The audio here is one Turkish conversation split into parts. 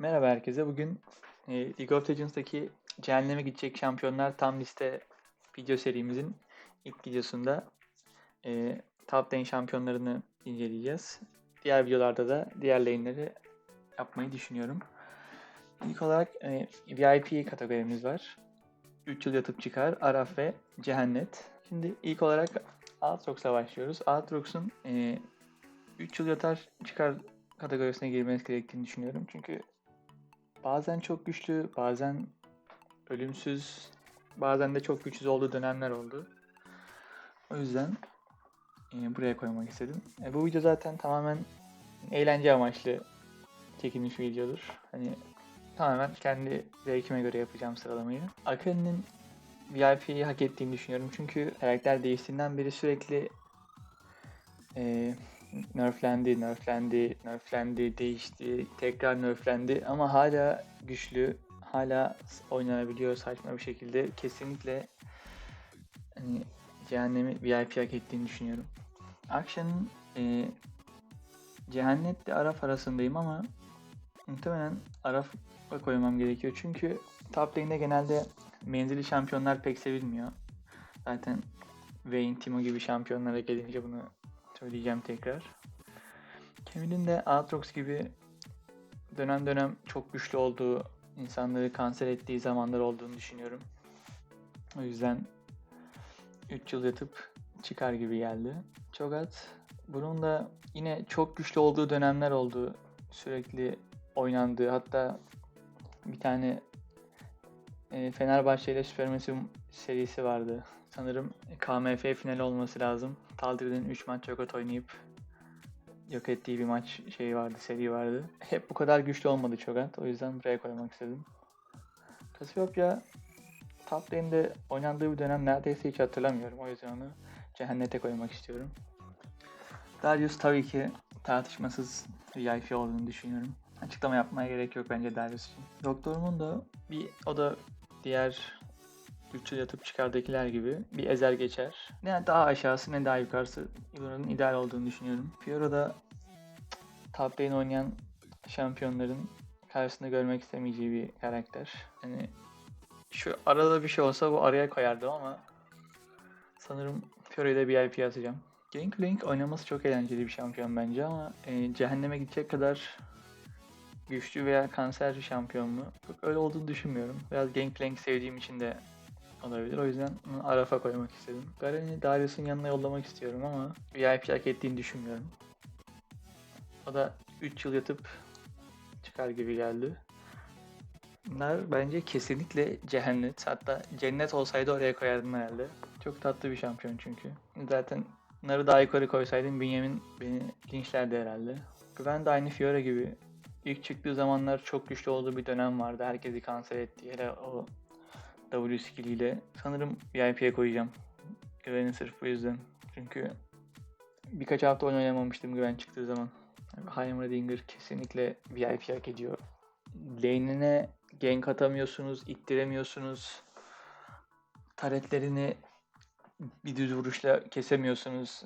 Merhaba herkese. Bugün e, League of Legends'taki cehenneme gidecek şampiyonlar tam liste video serimizin ilk videosunda e, top lane şampiyonlarını inceleyeceğiz. Diğer videolarda da diğer lane'leri yapmayı düşünüyorum. İlk olarak e, VIP kategorimiz var. 3 yıl yatıp çıkar, Araf ve Cehennet. Şimdi ilk olarak Aatrox'la başlıyoruz. Aatrox'un e, 3 yıl yatar çıkar kategorisine girmesi gerektiğini düşünüyorum. Çünkü bazen çok güçlü, bazen ölümsüz, bazen de çok güçsüz olduğu dönemler oldu. O yüzden e, buraya koymak istedim. E, bu video zaten tamamen eğlence amaçlı çekilmiş bir videodur. Hani tamamen kendi zevkime göre yapacağım sıralamayı. Akali'nin VIP'yi hak ettiğini düşünüyorum. Çünkü karakter değiştiğinden beri sürekli e, nerflendi, nerflendi, nerflendi, değişti, tekrar nerflendi ama hala güçlü, hala oynanabiliyor saçma bir şekilde. Kesinlikle hani cehennemi VIP hak ettiğini düşünüyorum. Akşam'ın e, cehennetle Araf arasındayım ama muhtemelen Araf'a koymam gerekiyor. Çünkü top lane'de genelde menzili şampiyonlar pek sevilmiyor. Zaten Vayne, Timo gibi şampiyonlara gelince bunu söyleyeceğim tekrar. Camille'in de Aatrox gibi dönem dönem çok güçlü olduğu, insanları kanser ettiği zamanlar olduğunu düşünüyorum. O yüzden 3 yıl yatıp çıkar gibi geldi. Çogat, bunun da yine çok güçlü olduğu dönemler oldu. Sürekli oynandığı, hatta bir tane e, Fenerbahçe ile Süpermesim serisi vardı. Sanırım KMF finali olması lazım. Taldir'den 3 maç Çogat oynayıp yok ettiği bir maç şeyi vardı, seri vardı. Hep bu kadar güçlü olmadı Çogat. O yüzden buraya koymak istedim. Cassiopeia top lane'de oynandığı bir dönem neredeyse hiç hatırlamıyorum. O yüzden onu cehennete koymak istiyorum. Darius tabii ki tartışmasız VIP olduğunu düşünüyorum. Açıklama yapmaya gerek yok bence Darius için. Doktorumun da bir o da diğer 3 yıl yatıp çıkardakiler gibi bir ezer geçer. Ne daha aşağısı ne daha yukarısı buranın ideal olduğunu düşünüyorum. Fiora da top lane oynayan şampiyonların karşısında görmek istemeyeceği bir karakter. Yani şu arada bir şey olsa bu araya koyardım ama sanırım Fiora'yı da VIP atacağım. Gangplank oynaması çok eğlenceli bir şampiyon bence ama e, cehenneme gidecek kadar güçlü veya kanser bir şampiyon mu? Çok öyle olduğunu düşünmüyorum. Biraz Gangplank sevdiğim için de olabilir. O yüzden onu Araf'a koymak istedim. Garen'i Darius'un yanına yollamak istiyorum ama VIP hak ettiğini düşünmüyorum. O da 3 yıl yatıp çıkar gibi geldi. Bunlar bence kesinlikle cehennet. Hatta cennet olsaydı oraya koyardım herhalde. Çok tatlı bir şampiyon çünkü. Zaten Nar'ı daha yukarı koysaydım Bünyamin beni linçlerdi herhalde. Güven de aynı Fiora gibi. İlk çıktığı zamanlar çok güçlü olduğu bir dönem vardı. Herkesi kanser ettiği. Hele o W skilliyle. Sanırım VIP'ye koyacağım. Güven'i sırf bu yüzden. Çünkü birkaç hafta oyun oynamamıştım Güven çıktığı zaman. Heimerdinger kesinlikle VIP hak ediyor. Lane'ine gank atamıyorsunuz, ittiremiyorsunuz. Taretlerini bir düz vuruşla kesemiyorsunuz.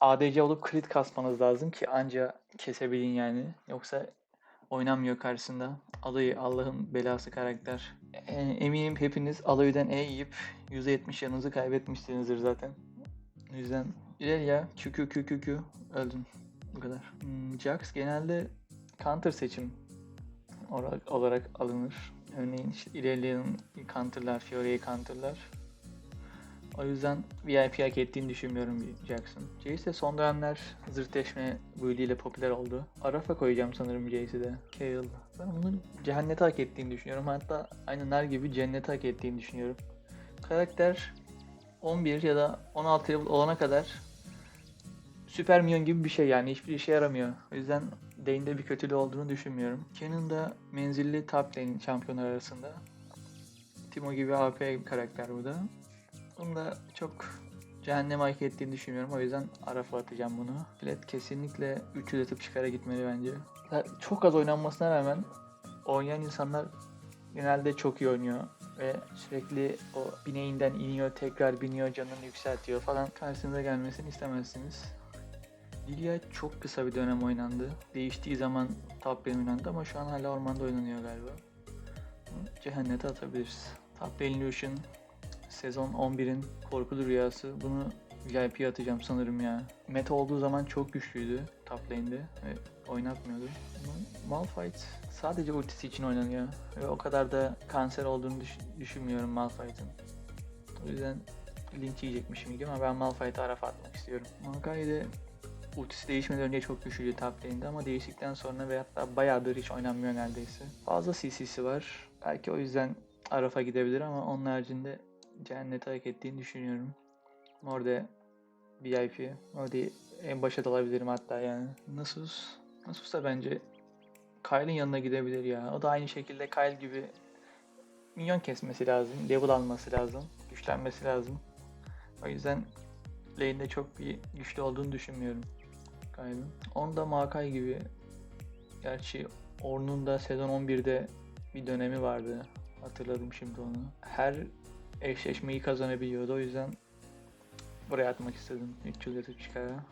ADC olup crit kasmanız lazım ki anca kesebilin yani. Yoksa oynanmıyor karşısında. Alayı Allah'ın belası karakter. E, eminim hepiniz Alayı'dan E yiyip %70 yanınızı kaybetmişsinizdir zaten. O yüzden İrelia Q Q Q Q öldün. Bu kadar. Hmm, Jax genelde counter seçim olarak, olarak alınır. Örneğin işte Irelia'nın counterlar, Fiora'yı counterlar. O yüzden VIP hak ettiğini düşünmüyorum Jackson. Jace de son dönemler zırtleşme build ile popüler oldu. Araf'a koyacağım sanırım Jace'i de. Kayle. Ben onun cehennete hak ettiğini düşünüyorum. Hatta aynı Nar gibi cennete hak ettiğini düşünüyorum. Karakter 11 ya da 16 level olana kadar süper minyon gibi bir şey yani hiçbir işe yaramıyor. O yüzden lane'de bir kötülüğü olduğunu düşünmüyorum. Canon da menzilli top lane şampiyonlar arasında. Timo gibi AP karakter bu da. Bunu da çok cehenneme hak ettiğini düşünmüyorum. O yüzden Araf'a atacağım bunu. Flat kesinlikle 3 atıp çıkara gitmeli bence. Çok az oynanmasına rağmen oynayan insanlar genelde çok iyi oynuyor. Ve sürekli o bineğinden iniyor, tekrar biniyor, canını yükseltiyor falan. Karşınıza gelmesini istemezsiniz. Lilia çok kısa bir dönem oynandı. Değiştiği zaman top lane oynandı ama şu an hala ormanda oynanıyor galiba. Cehennete atabiliriz. Top lane Lucian sezon 11'in korkulu rüyası. Bunu VIP'ye atacağım sanırım ya. Meta olduğu zaman çok güçlüydü top lane'de ve oynatmıyordu. Ama Malphite sadece ultisi için oynanıyor ve o kadar da kanser olduğunu düş- düşünmüyorum Malphite'ın. O yüzden linç yiyecekmişim gibi ama ben Malphite'a araf atmak istiyorum. Maokai de ultisi değişmeden önce çok güçlüydü top lane'de ama değiştikten sonra ve hatta bayağıdır hiç oynanmıyor neredeyse. Fazla CC'si var. Belki o yüzden Araf'a gidebilir ama onun haricinde cennete hak ettiğini düşünüyorum. Orada VIP. Orada en başa dalabilirim hatta yani. Nasus. Nasus da bence Kyle'ın yanına gidebilir ya. O da aynı şekilde Kyle gibi minyon kesmesi lazım. Level alması lazım. Güçlenmesi lazım. O yüzden lane'de çok bir güçlü olduğunu düşünmüyorum Kyle'ın. Onda Makai gibi gerçi Ornn'un da sezon 11'de bir dönemi vardı. Hatırladım şimdi onu. Her eşleşmeyi kazanabiliyordu. O yüzden buraya atmak istedim. 3 yıl yatıp çıkara.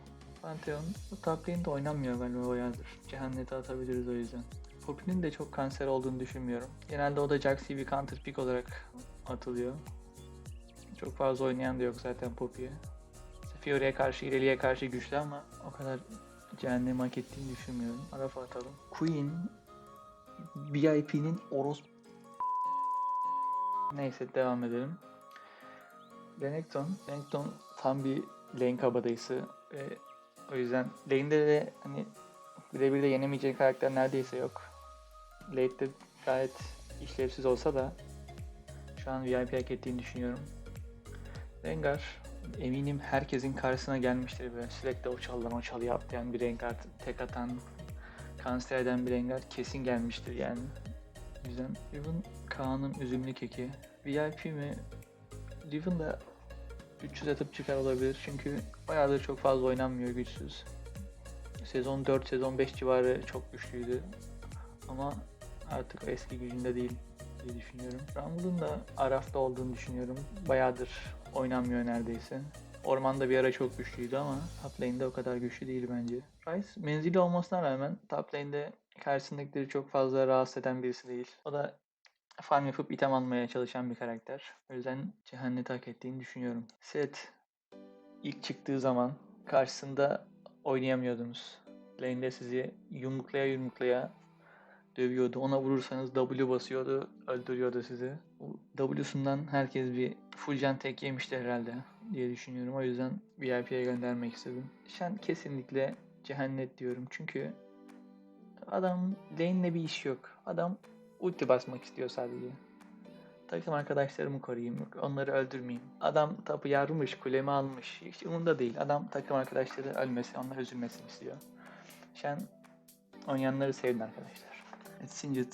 Pantheon bu top lane'de oynanmıyor galiba bayağıdır. Cehennete atabiliriz o yüzden. Poppy'nin de çok kanser olduğunu düşünmüyorum. Genelde o da Jax'i bir counter pick olarak atılıyor. Çok fazla oynayan da yok zaten Poppy'ye. Fiore'ye karşı, Irelia'ya karşı güçlü ama o kadar cehennem hak ettiğini düşünmüyorum. Arafa atalım. Queen VIP'nin Oros Neyse devam edelim. Renekton. Renekton tam bir lane kabadayısı ve o yüzden lane'de de hani birebir de yenemeyeceği karakter neredeyse yok. Late'de gayet işlevsiz olsa da şu an VIP hak ettiğini düşünüyorum. Rengar eminim herkesin karşısına gelmiştir böyle sürekli o çaldan o çalı yaptı yani bir Rengar tek atan kanser eden bir Rengar kesin gelmiştir yani. O yüzden Riven Kaan'ın üzümlü keki. VIP mi? Riven da 300 atıp çıkar olabilir çünkü bayağıdır çok fazla oynanmıyor güçsüz. Sezon 4, sezon 5 civarı çok güçlüydü. Ama artık eski gücünde değil diye düşünüyorum. Rumble'ın da Araf'ta olduğunu düşünüyorum. Bayağıdır oynanmıyor neredeyse. Ormanda bir ara çok güçlüydü ama top lane'de o kadar güçlü değil bence. Rice menzili olmasına rağmen top lane'de karşısındakileri çok fazla rahatsız eden birisi değil. O da farm yapıp item almaya çalışan bir karakter. O yüzden cehenneti hak ettiğini düşünüyorum. Set ilk çıktığı zaman karşısında oynayamıyordunuz. Lane'de sizi yumruklaya yumruklaya dövüyordu. Ona vurursanız W basıyordu, öldürüyordu sizi. W'sundan herkes bir full can tek yemişti herhalde diye düşünüyorum. O yüzden VIP'ye göndermek istedim. Şen kesinlikle cehennet diyorum. Çünkü adam lane'le bir iş yok. Adam ulti basmak istiyor sadece. Takım arkadaşlarımı koruyayım, onları öldürmeyeyim. Adam tapu yarmış, kulemi almış. Hiç umurunda değil. Adam takım arkadaşları ölmesin, onlar üzülmesin istiyor. Şen oynayanları sevin arkadaşlar. Evet, Singed.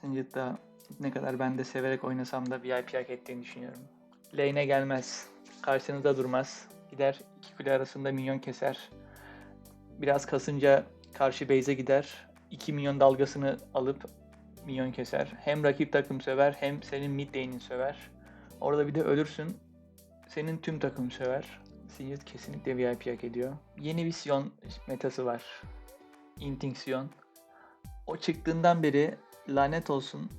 Singed da ne kadar ben de severek oynasam da VIP hak ettiğini düşünüyorum. Lane'e gelmez. Karşınızda durmaz. Gider iki kule arasında minyon keser. Biraz kasınca karşı base'e gider. 2 milyon dalgasını alıp minyon keser. Hem rakip takım söver hem senin mid lane'in söver. Orada bir de ölürsün. Senin tüm takım söver. Singed kesinlikle VIP hak ediyor. Yeni bir Sion metası var. Inting Sion. O çıktığından beri lanet olsun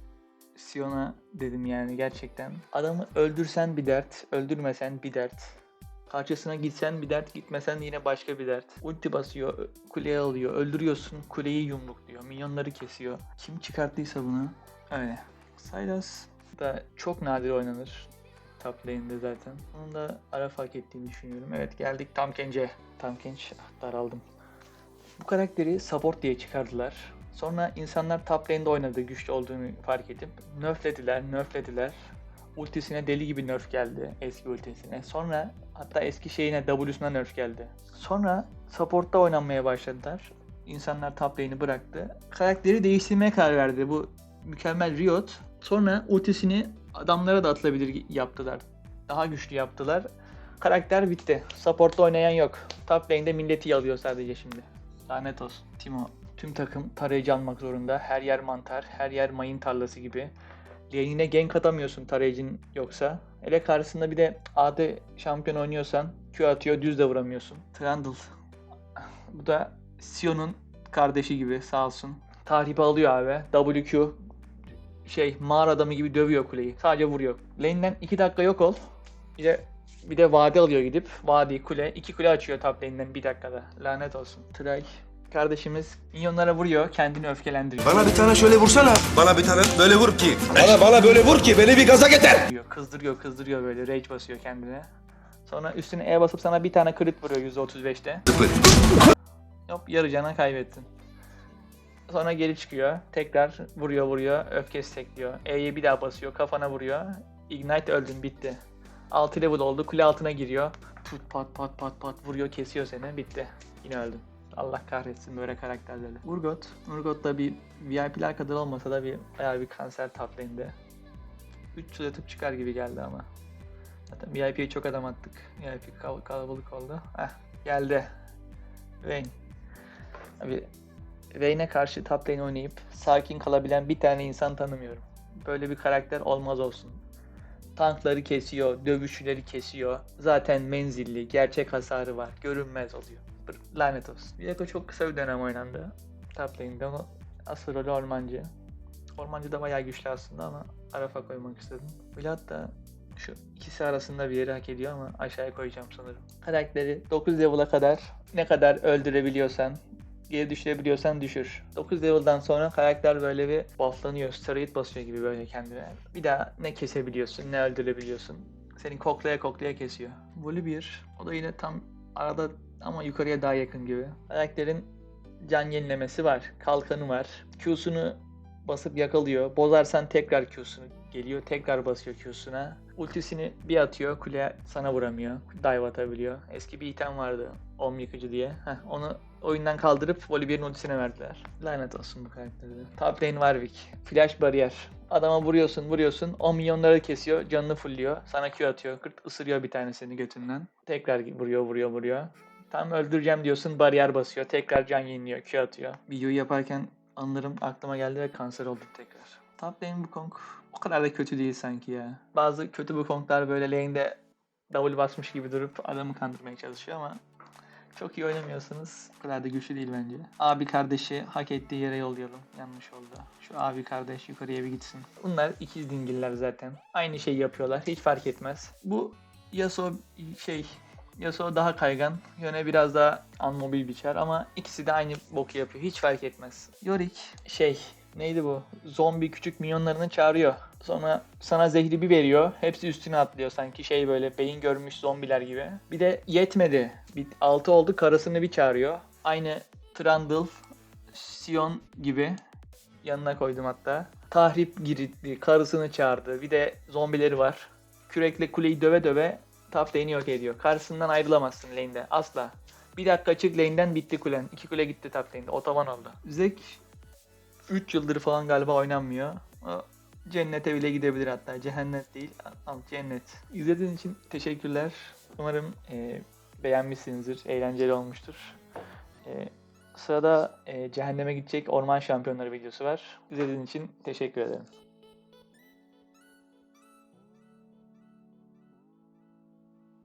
Sion'a dedim yani gerçekten. Adamı öldürsen bir dert, öldürmesen bir dert. Karşısına gitsen bir dert, gitmesen yine başka bir dert. Ulti basıyor, kuleye alıyor, öldürüyorsun, kuleyi yumrukluyor, minyonları kesiyor. Kim çıkarttıysa bunu öyle. Sylas da çok nadir oynanır. Top lane'de zaten. Onun da ara fark ettiğini düşünüyorum. Evet geldik Tam Kenç'e. Tam Kenç ah, daraldım. Bu karakteri support diye çıkardılar. Sonra insanlar top lane'de oynadı güçlü olduğunu fark edip nerflediler, nerflediler. Ultisine deli gibi nerf geldi eski ultisine. Sonra hatta eski şeyine W'suna nerf geldi. Sonra support'ta oynanmaya başladılar. İnsanlar top lane'i bıraktı. Karakteri değiştirmeye karar verdi bu mükemmel Riot. Sonra ultisini adamlara da atılabilir yaptılar. Daha güçlü yaptılar. Karakter bitti. Support'ta oynayan yok. Top lane'de milleti yalıyor sadece şimdi. Lanet olsun. Timo tüm takım tarayıcı almak zorunda. Her yer mantar, her yer mayın tarlası gibi. Lane'ine gank atamıyorsun tarayıcın yoksa. Hele karşısında bir de AD şampiyon oynuyorsan Q atıyor düz de vuramıyorsun. Trundle. Bu da Sion'un kardeşi gibi sağ olsun. Tahribi alıyor abi. WQ şey mağara adamı gibi dövüyor kuleyi. Sadece vuruyor. Lane'den 2 dakika yok ol. Bir de bir de vade alıyor gidip. Vadi kule. iki kule açıyor top lane'den 1 dakikada. Lanet olsun. Tray kardeşimiz minyonlara vuruyor. Kendini öfkelendiriyor. Bana bir tane şöyle vursana. Bana bir tane böyle vur ki. Bana bana böyle vur ki beni bir gaza getir. Kızdırıyor, kızdırıyor, kızdırıyor böyle. Rage basıyor kendine. Sonra üstüne E basıp sana bir tane crit vuruyor %35'te. Sıfır. Hop yarı cana kaybettin. Sonra geri çıkıyor. Tekrar vuruyor vuruyor. Öfkesi tekliyor. E'ye bir daha basıyor. Kafana vuruyor. Ignite öldün bitti. 6 level oldu. Kule altına giriyor. Tut pat pat pat pat vuruyor kesiyor seni. Bitti. Yine öldün. Allah kahretsin böyle karakterleri. Urgot. Urgot da bir VIP'ler kadar olmasa da bir bayağı bir kanser top lane'de. 300 atıp çıkar gibi geldi ama. Zaten VIP'ye çok adam attık. VIP kal- kalabalık oldu. Heh geldi. Vayne. Abi Vayne'e karşı top lane oynayıp sakin kalabilen bir tane insan tanımıyorum. Böyle bir karakter olmaz olsun. Tankları kesiyor, dövüşçüleri kesiyor. Zaten menzilli, gerçek hasarı var. Görünmez oluyor. Lanet olsun. Viego çok kısa bir dönem oynandı. Top lane'de onu asıl rolü ormancı. Ormancı da bayağı güçlü aslında ama Araf'a koymak istedim. Vlad da şu ikisi arasında bir yeri hak ediyor ama aşağıya koyacağım sanırım. Karakteri 9 level'a kadar ne kadar öldürebiliyorsan, geri düşürebiliyorsan düşür. 9 level'dan sonra karakter böyle bir bufflanıyor, steroid basıyor gibi böyle kendine. Bir daha ne kesebiliyorsun, ne öldürebiliyorsun. Seni koklaya koklaya kesiyor. Volibear, o da yine tam arada ama yukarıya daha yakın gibi. Karakterin can yenilemesi var, kalkanı var. Q'sunu basıp yakalıyor. Bozarsan tekrar Q'sunu geliyor. Tekrar basıyor Q'suna. Ultisini bir atıyor. Kule sana vuramıyor. Dive atabiliyor. Eski bir item vardı. Om yıkıcı diye. Heh, onu oyundan kaldırıp Volibear'ın ultisine verdiler. Lanet olsun bu karakterde. Top lane Warwick. Flash bariyer. Adama vuruyorsun vuruyorsun. 10 milyonları kesiyor. Canını fullüyor. Sana Q atıyor. Kırt ısırıyor bir tanesini götünden. Tekrar vuruyor vuruyor vuruyor. Tam öldüreceğim diyorsun bariyer basıyor. Tekrar can yeniliyor. Q atıyor. Videoyu yaparken anlarım aklıma geldi ve kanser oldum tekrar. Top lane Wukong o kadar da kötü değil sanki ya. Bazı kötü Wukong'lar böyle lane'de double basmış gibi durup adamı kandırmaya çalışıyor ama çok iyi oynamıyorsanız o kadar da güçlü değil bence. Abi kardeşi hak ettiği yere yollayalım. Yanlış oldu. Şu abi kardeş yukarıya bir gitsin. Bunlar ikiz dingiller zaten. Aynı şeyi yapıyorlar. Hiç fark etmez. Bu Yasuo şey Yasuo daha kaygan. Yöne biraz daha unmobil biçer ama ikisi de aynı boku yapıyor. Hiç fark etmez. Yorick şey neydi bu? Zombi küçük minyonlarını çağırıyor. Sonra sana zehri bir veriyor. Hepsi üstüne atlıyor sanki şey böyle beyin görmüş zombiler gibi. Bir de yetmedi. Bir, altı oldu karısını bir çağırıyor. Aynı Trundle, Sion gibi yanına koydum hatta. Tahrip girildi, karısını çağırdı. Bir de zombileri var. Kürekle kuleyi döve döve top lane'i yok ediyor. Karşısından ayrılamazsın lane'de asla. Bir dakika çık lane'den bitti kulen. İki kule gitti top lane'de. Otoban oldu. Zek 3 yıldır falan galiba oynanmıyor. Cennete bile gidebilir hatta. Cehennet değil. Al cennet. İzlediğiniz için teşekkürler. Umarım e, beğenmişsinizdir. Eğlenceli olmuştur. E, sırada e, cehenneme gidecek orman şampiyonları videosu var. İzlediğiniz için teşekkür ederim.